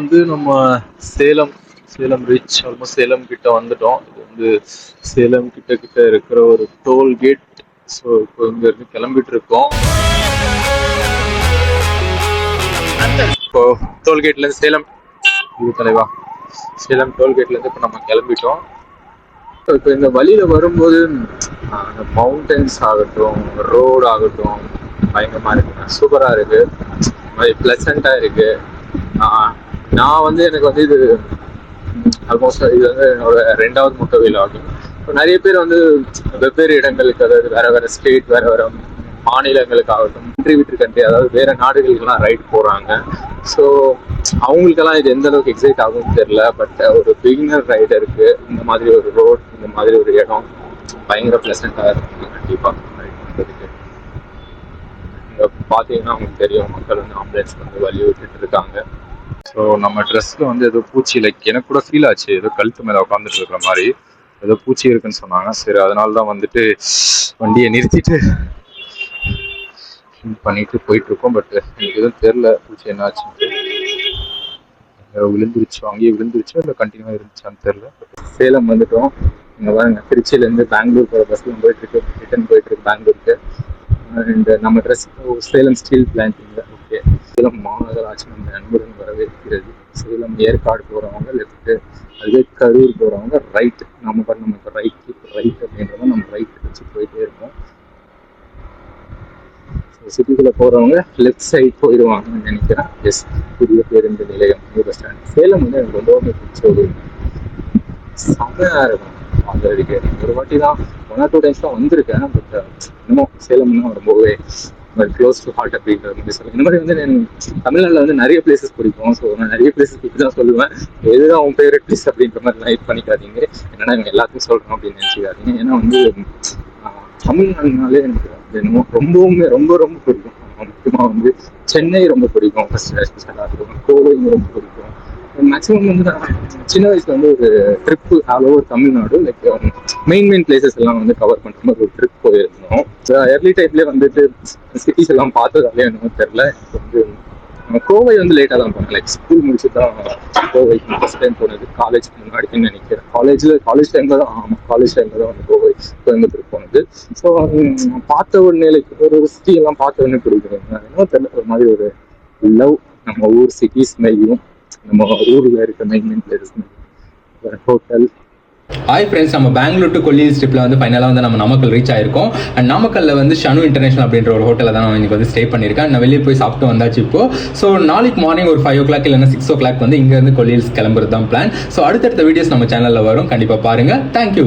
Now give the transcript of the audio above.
வந்து நம்ம Salem Salem reach almost Salem கிட்ட வந்துட்டோம். இது வந்து சேலம் கிட்ட கிட்ட இருக்கிற ஒரு டோல் கேட் ஸோ இப்போ இங்கேருந்து கிளம்பிட்டு இருக்கோம். இப்போ டோல்கேட்லேருந்து சேலம். இது தலைவா. சேலம் டோல்கேட்லேருந்து இப்போ நம்ம கிளம்பிட்டோம். இப்போ இந்த வழியில் வரும்போது அந்த மவுண்டன்ஸ் ஆகட்டும் ரோடு ஆகட்டும் பயங்கரமாக இருக்கு. சூப்பராக இருக்கு. மாதிரி பிளசண்டா இருக்கு. நான் வந்து எனக்கு வந்து இது ஆல்மோஸ்ட் இது வந்து என்னோட ரெண்டாவது முட்டை வீல் ஆகும் இப்போ நிறைய பேர் வந்து வெவ்வேறு இடங்களுக்கு அதாவது வேற வேற ஸ்டேட் வேற வேற மாநிலங்களுக்கு ஆகட்டும் கண்ட்ரி விட்டு கண்ட்ரி அதாவது வேற நாடுகளுக்கெல்லாம் ரைட் போறாங்க. ஸோ அவங்களுக்கெல்லாம் இது எந்த அளவுக்கு எக்ஸைட் ஆகும்னு தெரியல பட் ஒரு பிகினர் ரைடருக்கு இந்த மாதிரி ஒரு ரோட் இந்த மாதிரி ஒரு இடம் பயங்கர பிளசண்டாக இருக்கும் கண்டிப்பாக ரைட் பண்ணுறதுக்கு பார்த்தீங்கன்னா அவங்களுக்கு தெரியும் மக்கள் வந்து ஆம்புலன்ஸ் வந்து வழி விட்டுட்டு இருக்காங்க. ஸோ நம்ம ட்ரெஸ்ஸில் வந்து ஏதோ பூச்சி லைக் எனக்கு கூட ஃபீல் ஆச்சு. ஏதோ கழுத்து மேலே உட்காந்துட்டு இருக்கிற மாதிரி. ஏதோ பூச்சி இருக்குன்னு சொன்னாங்க. சரி அதனால தான் வந்துட்டு வண்டியை நிறுத்திட்டு பண்ணிட்டு போயிட்டு இருக்கோம் பட் எனக்கு எதுவும் தெரில பூச்சி என்ன ஆச்சுன்ட்டு. விழுந்துருச்சு அங்கேயே விழுந்துருச்சு இல்லை கண்டினியூவாக இருந்துச்சான்னு தெரில சேலம் வந்துட்டோம். இங்கே பாருங்க திருச்சியிலேருந்து பெங்களூர் போகிற பஸ்ஸில் போயிட்டு இருக்கு ரிட்டர்ன் போயிட்டு இருக்கு பெங்களூருக்கு. அண்ட் நம்ம ட்ரெஸ் சேலம் ஸ்டீல் பிளான்ட் சேலம் மாநகராட்சி நம்ம அன்புடன் வரவேற்கிறது. சேலம் ஏற்காடு போகிறவங்க லெஃப்ட்டு அதுவே கரூர் போகிறவங்க ரைட் நம்ம பண்ண நமக்கு ரைட் ரைட் அப்படின்றத நம்ம ரைட் வச்சு போயிட்டே இருக்கோம். சிட்டிக்குள்ளே போகிறவங்க லெஃப்ட் சைட் போயிடுவாங்கன்னு நினைக்கிறேன். எஸ் புதிய பேருந்து நிலையம் நியூ பஸ் ஸ்டாண்ட் சேலம் வந்து எனக்கு ரொம்பவுமே பிடிச்ச ஒரு செம்மையாக இருக்கும் அந்த ஒரு வாட்டி தான் ஒன் ஆர் டூ டைம்ஸ் தான் வந்திருக்கேன் பட் இன்னும் சேலம்னா ரொம்பவே க்ளோஸ் டு ஹார்ட் அப்படின்ற மாதிரி சொல்லுவேன் இந்த மாதிரி வந்து எனக்கு தமிழ்நாட்டில் வந்து நிறைய பிளேசஸ் பிடிக்கும். ஸோ நான் நிறைய பிளேசஸ் பற்றி தான் சொல்லுவேன். எதுதான் உன் ஃபேவரட் பிளேஸ் அப்படின்ற மாதிரி லைட் பண்ணிக்காதீங்க. என்னன்னா இவங்க எல்லாத்தையும் சொல்கிறோம் அப்படின்னு நினச்சிக்காதீங்க. ஏன்னா வந்து தமிழ்நாடுனாலே எனக்கு அது என்னமோ ரொம்பவுமே ரொம்ப ரொம்ப பிடிக்கும். முக்கியமாக வந்து சென்னை ரொம்ப பிடிக்கும். ஃபர்ஸ்ட் ஸ்பெஷலாக இருக்கும் கோவை ரொம்ப பிடிக்கும். மேக்ஸிமம் வந்து நான் சின்ன வயசுல வந்து ஒரு trip all over Tamil Nadu like main main places எல்லாம் வந்து கவர் பண்ற மாதிரி ஒரு ட்ரிப் போயிருந்தோம். எர்லி டைப்லேயே வந்துட்டு சிட்டிஸ் எல்லாம் பார்த்ததாலே என்னமோ தெரில வந்து கோவை வந்து லேட்டாக தான் போனேன் லைக் ஸ்கூல் முடிச்சு தான் கோவைக்கு ஃபஸ்ட் டைம் போனது. காலேஜ் முன்னாடி நினைக்கிறேன். காலேஜில் காலேஜ் டைமில் தான் ஆமாம் காலேஜ் டைமில் தான் வந்து கோவை கோயம்புத்தூர் போனது. ஸோ பார்த்த உடனே லைக் ஒரு சிட்டி எல்லாம் பார்த்த உடனே பிடிக்கும் என்ன தெரியல ஒரு மாதிரி ஒரு லவ் நம்ம ஊர் சிட்டிஸ் மேலேயும் நம்ம ஊர்ல இருக்க main main places hotel hi friends நம்ம பெங்களூர் டு கொல்லி ட்ரிப்பில் வந்து ஃபைனலாக வந்து நம்ம நாமக்கல் ரீச் ஆயிருக்கோம். அண்ட் நாமக்கல்ல வந்து ஷனு இன்டர்நேஷனல் அப்படின்ற ஒரு ஹோட்டலில் தான் நான் இன்னைக்கு வந்து ஸ்டே பண்ணியிருக்கேன். நான் வெளியே போய் சாப்பிட்டு வந்தாச்சு இப்போ. ஸோ நாளைக்கு மார்னிங் ஒரு ஃபைவ் ஓ கிளாக் இல்லைன்னா சிக்ஸ் ஓ கிளாக் வந்து இங்கேருந்து கொல்லியில் கிளம்புறது தான் பிளான் ஸோ அடுத்தடுத்த வீடியோஸ் நம்ம சேனலில் வரும். கண்டிப்பாக பாருங்கள் தேங்க்யூ